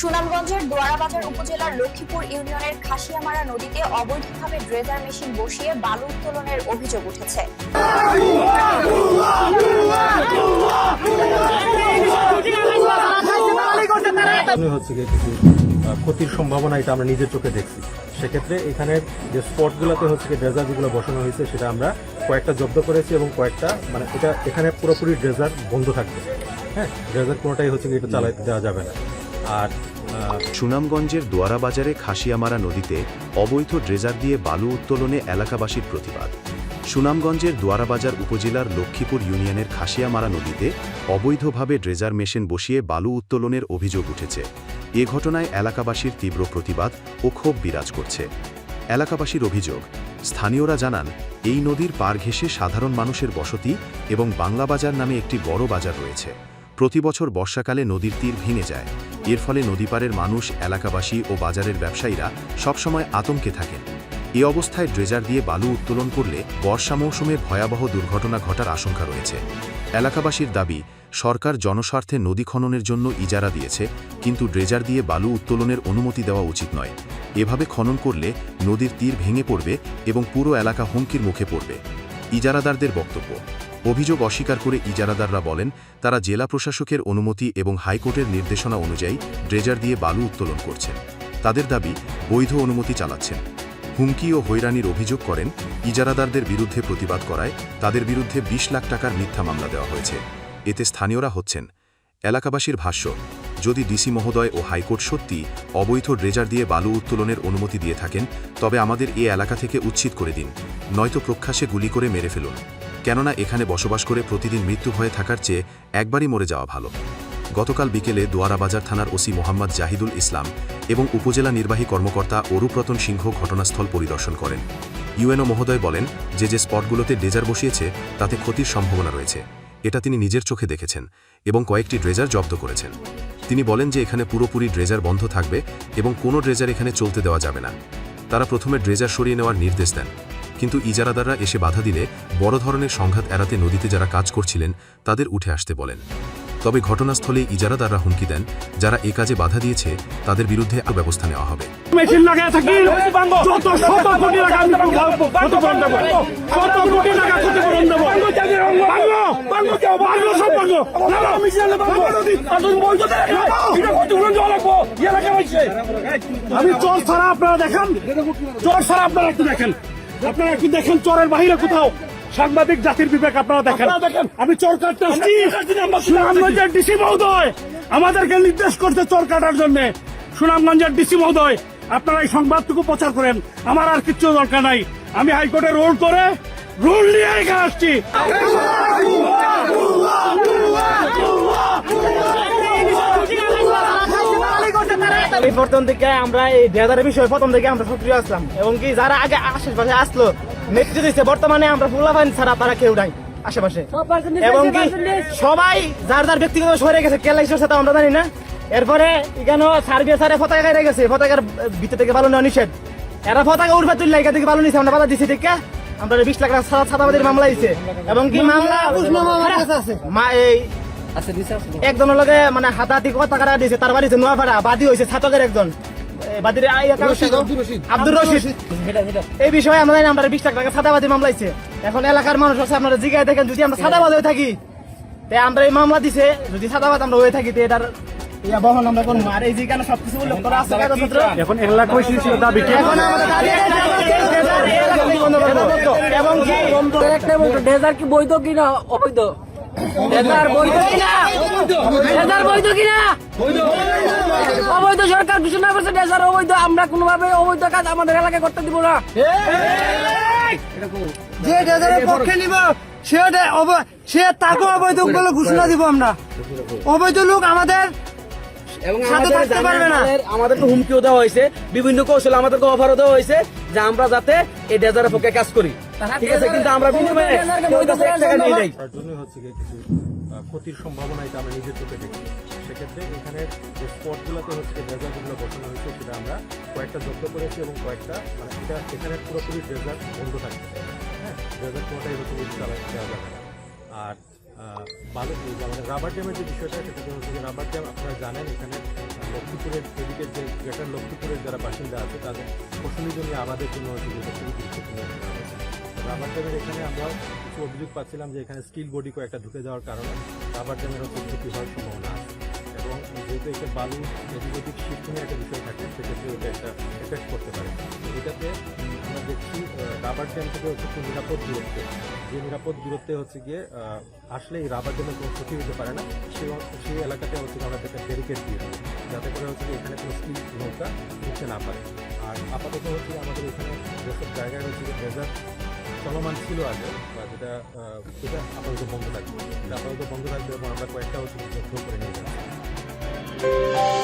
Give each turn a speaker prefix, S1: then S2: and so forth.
S1: সুনামগঞ্জের দোয়ারাবাজার উপজেলার লক্ষ্মীপুর ইউনিয়নের খাসিয়ামারা নদীতে অবৈধভাবে ড্রেজার মেশিন বসিয়ে বালু উত্তোলনের অভিযোগ উঠেছে।
S2: ক্ষতির সম্ভাবনা এটা আমরা নিজের চোখে দেখছি। সেক্ষেত্রে এখানে যে স্পটগুলোতে হচ্ছে ড্রেজার যেগুলো বসানো হয়েছে, সেটা আমরা কয়েকটা জব্দ করেছি এবং কয়েকটা মানে এটা এখানে পুরোপুরি ড্রেজার বন্ধ থাকবে। হ্যাঁ ড্রেজার কোনোটাই হচ্ছে এটা চালাতে দেওয়া যাবে না। আর
S3: সুনামগঞ্জের দোয়ারাবাজারে খাসিয়ামারা নদীতে অবৈধ ড্রেজার দিয়ে বালু উত্তোলনে এলাকাবাসীর প্রতিবাদ। সুনামগঞ্জের দোয়ারাবাজার উপজেলার লক্ষ্মীপুর ইউনিয়নের খাসিয়ামারা নদীতে অবৈধভাবে ড্রেজার মেশিন বসিয়ে বালু উত্তোলনের অভিযোগ উঠেছে। এ ঘটনায় এলাকাবাসীর তীব্র প্রতিবাদ ও ক্ষোভ বিরাজ করছে। এলাকাবাসীর অভিযোগ, স্থানীয়রা জানান, এই নদীর পার ঘেঁষে সাধারণ মানুষের বসতি এবং বাংলা বাজার নামে একটি বড় বাজার রয়েছে। প্রতি বছর বর্ষাকালে নদীর তীর ভেঙে যায়। এর ফলে নদীপাড়ের মানুষ, এলাকাবাসী ও বাজারের ব্যবসায়ীরা সবসময় আতঙ্কে থাকেন। এ অবস্থায় ড্রেজার দিয়ে বালু উত্তোলন করলে বর্ষা মৌসুমে ভয়াবহ দুর্ঘটনা ঘটার আশঙ্কা রয়েছে। এলাকাবাসীর দাবি, সরকার জনস্বার্থে নদী খননের জন্য ইজারা দিয়েছে, কিন্তু ড্রেজার দিয়ে বালু উত্তোলনের অনুমতি দেওয়া উচিত নয়। এভাবে খনন করলে নদীর তীর ভেঙে পড়বে এবং পুরো এলাকা হুমকির মুখে পড়বে। ইজারাদারদের বক্তব্য অভিযোগ অস্বীকার করে ইজারাদাররা বলেন, তারা জেলা প্রশাসকের অনুমতি এবং হাইকোর্টের নির্দেশনা অনুযায়ী ড্রেজার দিয়ে বালু উত্তোলন করছেন। তাদের দাবি, বৈধ অনুমতি চালাচ্ছেন। হুমকি ও হৈরানির অভিযোগ করেন, ইজারাদারদের বিরুদ্ধে প্রতিবাদ করায় তাদের বিরুদ্ধে ২০ লাখ টাকার মিথ্যা মামলা দেওয়া হয়েছে। এতে স্থানীয়রা হচ্ছেন, এলাকাবাসীর ভাষ্য, যদি ডিসি মহোদয় ও হাইকোর্ট সত্যি অবৈধ ড্রেজার দিয়ে বালু উত্তোলনের অনুমতি দিয়ে থাকেন, তবে আমাদের এ এলাকা থেকে উচ্ছেদ করে দিন, নয়তো প্রখ্যাসে গুলি করে মেরে ফেলুন। কেননা এখানে বসবাস করে প্রতিদিন মৃত্যু হয়ে থাকার চেয়ে একবারই মরে যাওয়া ভালো। গতকাল বিকেলে দোয়ারাবাজার থানার ওসি মোহাম্মদ জাহিদুল ইসলাম এবং উপজেলা নির্বাহী কর্মকর্তা অরূপরতন সিংহ ঘটনাস্থল পরিদর্শন করেন। ইউএনও মহোদয় বলেন, যে যে স্পটগুলোতে ড্রেজার বসিয়েছে, তাতে ক্ষতির সম্ভাবনা রয়েছে। এটা তিনি নিজের চোখে দেখেছেন এবং কয়েকটি ড্রেজার জব্দ করেছেন। তিনি বলেন যে এখানে পুরোপুরি ড্রেজার বন্ধ থাকবে এবং কোনো ড্রেজার এখানে চলতে দেওয়া যাবে না। তারা প্রথমে ড্রেজার সরিয়ে নেওয়ার নির্দেশ দেন। কিন্তু ইজারাদাররা এসে বাধা দিলে বড় ধরনের সংঘাত এড়াতে নদীতে যারা কাজ করছিলেন তাদের উঠে আসতে বলেন। তবে ঘটনাস্থলে ইজারাদাররা হুমকি দেন যারা এ কাজে বাধা দিয়েছে তাদের বিরুদ্ধে আরও ব্যবস্থা নেওয়া হবে।
S4: মেশিন লাগায় থাকি যত শত কোটি টাকা আমি ক্ষতিপূরণ দেবো। শত কোটি টাকা ক্ষতিপূরণ দেবো। বাংলো বাংলো সব বাংলো আমি চোর ছাড়া আপনারা দেখেন? চোর ছাড়া আপনারা একটু দেখেন। আপনারা একটু দেখেন চোরের বাহিরে কোথাও সাংবাদিক জাতির বিবেক আপনারা দেখেন আমি চোর কাটতে সুনামগঞ্জের ডিসি মহোদয় আমাদেরকে নির্দেশ করতে চোর কাটার জন্য সুনামগঞ্জের ডিসি মহোদয় আপনারা এই সংবাদটুকু প্রচার করেন আমার আর কিচ্ছু দরকার নাই আমি হাইকোর্টে রোল করে রুল নিয়ে এখানে আসছি
S5: এই প্রথম থেকে আমরা এই ডেজারের বিষয়ে প্রথম থেকে আমরা সক্রিয় আসলাম এবং কি যারা আগে আশেপাশে আসলো নেতৃত্ব দিচ্ছে বর্তমানে আমরা ফুলাফাইন ছাড়া তারা কেউ নাই আশেপাশে। এবং কি সবাই যার যার ব্যক্তিগত সরে গেছে কে লাগছে সেটা আমরা জানি না। এরপরে এখানে সার্বিয়া সারে পতাকা গাড়ি গেছে পতাকার ভিতর থেকে ভালো নেওয়া নিষেধ। এরা পতাকা উঠবে তুললে এখান থেকে ভালো নিছে আমরা বাধা দিচ্ছি ঠিক আমরা বিশ লাখ টাকা ছাতাবাদের মামলা দিছে এবং কি মামলা মা এই একজনের লগে মানে হাতাহাতি কথা কাটা দিয়েছে তার বাড়িতে নোয়াপাড়া বাদী হয়েছে ছাতকের একজন। আব্দুর রশিদ এই বিষয়ে আমরা জানি আমরা বিশ লাখ টাকা সাদাবাদী মামলা দিচ্ছে এখন এলাকার মানুষ আছে আপনারা জিগায় দেখেন যদি আমরা সাদাবাদ হয়ে থাকি তাই আমরা এই মামলা দিছে যদি সাদাবাদ আমরা হয়ে থাকি তো এটার বহন আমরা করব। আর এই যেখানে সবকিছু উল্লেখ করা আছে
S4: এখন এলাকা দাবি কি?
S5: এখন আমাদের। এবং
S6: ডেজার কি বৈধ কিনা অবৈধ? অবৈধ সরকার করছে অবৈধ। আমরা কোনোভাবে অবৈধ কাজ আমাদের এলাকায় করতে দিব না।
S7: যে ডেজারের পক্ষে নিব, সে সে তাকে অবৈধ বলে ঘোষণা দিব আমরা। অবৈধ লোক আমাদের
S6: এবং আমাদের
S7: পারবে না।
S6: আমাদেরকে হুমকিও দেওয়া হয়েছে বিভিন্ন কৌশল আমাদেরকে অফারও দেওয়া হয়েছে যে আমরা যাতে এই ডেজারের পক্ষে কাজ করি। ঠিক আছে কিন্তু আমরা বিনিময়ে কেউ কাছে এক টাকা নিয়ে যাই।
S2: হচ্ছে কিছু ক্ষতির সম্ভাবনা এটা আমরা নিজের চোখে দেখি। সেক্ষেত্রে এখানে যে স্পটগুলোতে হচ্ছে ড্রেজার বসানো হয়েছে সেটা আমরা কয়েকটা জব্দ করেছি এবং কয়েকটা মানে এটা এখানে পুরোপুরি ড্রেজার বন্ধ থাকবে। হ্যাঁ ড্রেজার কোনোটাই হচ্ছে চালাতে দেওয়া যাবে আর রাবার ড্যামের যে বিষয়টা সেটা হচ্ছে রাবার ড্যাম আপনারা জানেন এখানে লক্ষ্মীপুরের এদিকে যে গ্রেটার লক্ষ্মীপুরের যারা বাসিন্দা আছে, তাদের ফসলি জন্য আমাদের জন্য। রাবার ড্যামের এখানে আমরা কিছু অভিযোগ পাচ্ছিলাম যে এখানে স্টিল বডি কয়েকটা ঢুকে যাওয়ার কারণে রাবার ড্যামের হচ্ছে ক্ষতি হওয়ার সম্ভাবনা আছে এবং যেহেতু একটা বালু এদিক ওদিক একটা বিষয় থাকে, সেক্ষেত্রে ওটা একটা এফেক্ট করতে পারে এটাতে আমরা দেখছি রাবার ড্যাম থেকে হচ্ছে একটু নিরাপদ দূরত্বে। যে নিরাপদ দূরত্বে হচ্ছে গিয়ে আসলে এই রাবার ড্যামের কোনো ক্ষতি হতে পারে না। সেই সেই এলাকাতে হচ্ছে আমরা একটা ব্যারিকেড দিয়ে দেবো, যাতে করে হচ্ছে এখানে কোনো স্কিল নৌকা ঢুকতে না পারে। আর আপাতত হচ্ছে আমাদের এখানে যেসব জায়গায় হচ্ছে যে ডেজার্ট চলমান ছিল আগে, বা যেটা সেটা আপাতত বন্ধ থাকবে। আপাতত বন্ধ থাকবে এবং আমরা কয়েকটা হচ্ছে করে নিয়ে যাচ্ছি।